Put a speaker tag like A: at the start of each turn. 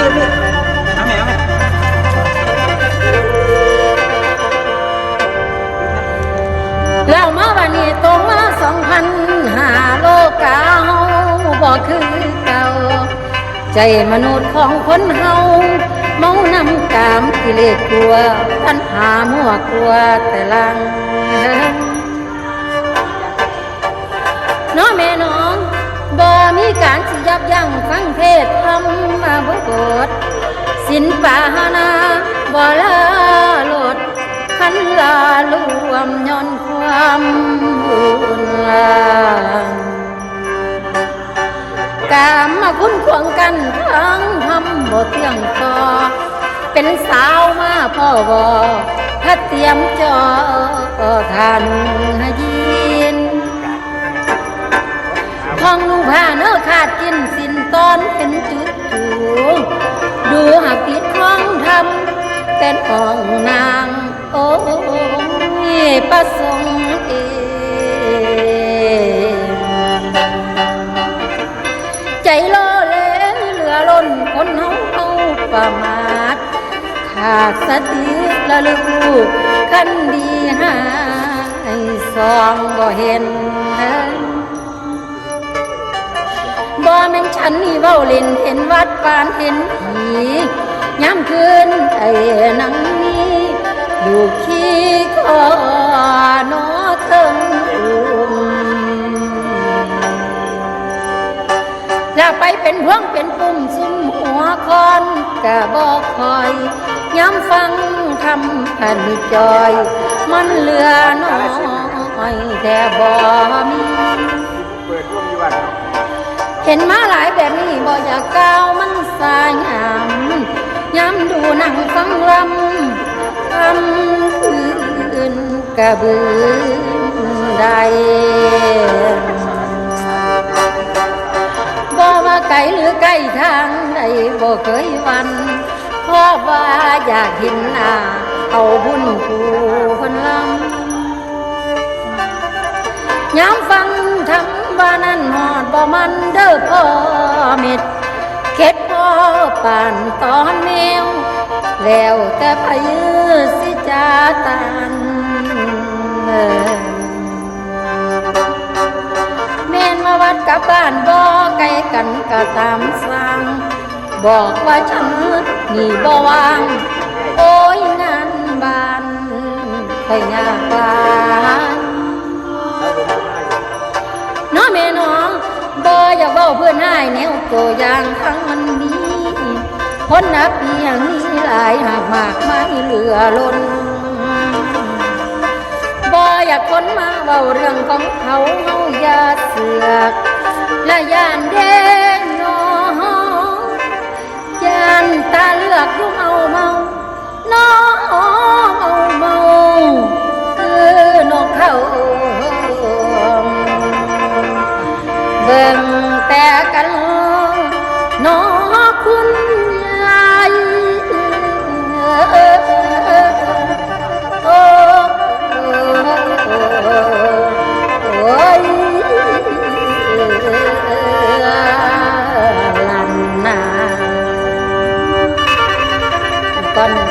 A: พี่พี่เอาไหมเอาไหม
B: แล้วมาวันนี้ตรงมาสองพันหาโลกาเฮาบ่คือเก่า ใจมนุษย์ของคนเฮาเมานำกามกิเลสกลัวปัญหามัวกลัวแต่ลังน้อแม่น้องบ่มีการ ยับยั้งฟังเทศธรรมาบ่บดสินปาหานาบลาโลดขันลารวมย้อนความบุญลางกามมาคุ้นควงกันทั้งทำบ่เที่ยงต่อเป็นสาวมาพ่อวอถ้าเตรียมจอทันยินทองนุ่งผ้าเนื้อขาดกิน ประมาทขาดสติละลึกลูกคันดีหายสองบ่เห็นบ่แม่นฉันนี่เว้าเล่นเห็นวัดปานเห็นผีย้ำคืนไอ้นังนี้อยู่ขี้คอ แล้วไปเป็นพวงเป็นปุ่มซุ่มหัวคอนกะบอกคอย ย้ำฟังทำพันจอย มันเหลือน้อยแต่บ่มี
A: เห็
B: นมาหลายแบบนี้บ่อยากก้าวมันสายงามย้ำดูนั่งฟังลำคำอื่นกระบือใด ใกล้ทางใดบ่เคยวันเพราะว่าอยากเห็นหน้าเอาบุญผู้คนลำย้ำฟังทำว่านั้นหอดบ่มันเด้อพ่อเม็ดเข็ดพ่อป่านตอนแมว แล้วแต่พยื้อสิจาตันเอ่อแม่นมาวัดกับบ้านบ่ ไกล้กันก็ตามสั่งบอกว่าฉันนี่บ่วาง โอ้ยงานบานค่อยากลายน้อแม่น้องบ่อยากเว้าเพื่อนให้แนวตัวอย่างทั้งมันมีคนนับเพียงนี้หลายหากมากไม่เหลือล้นบ่อยากคนมาเว้าเรื่องของเขา ย่านเด่ ท่าน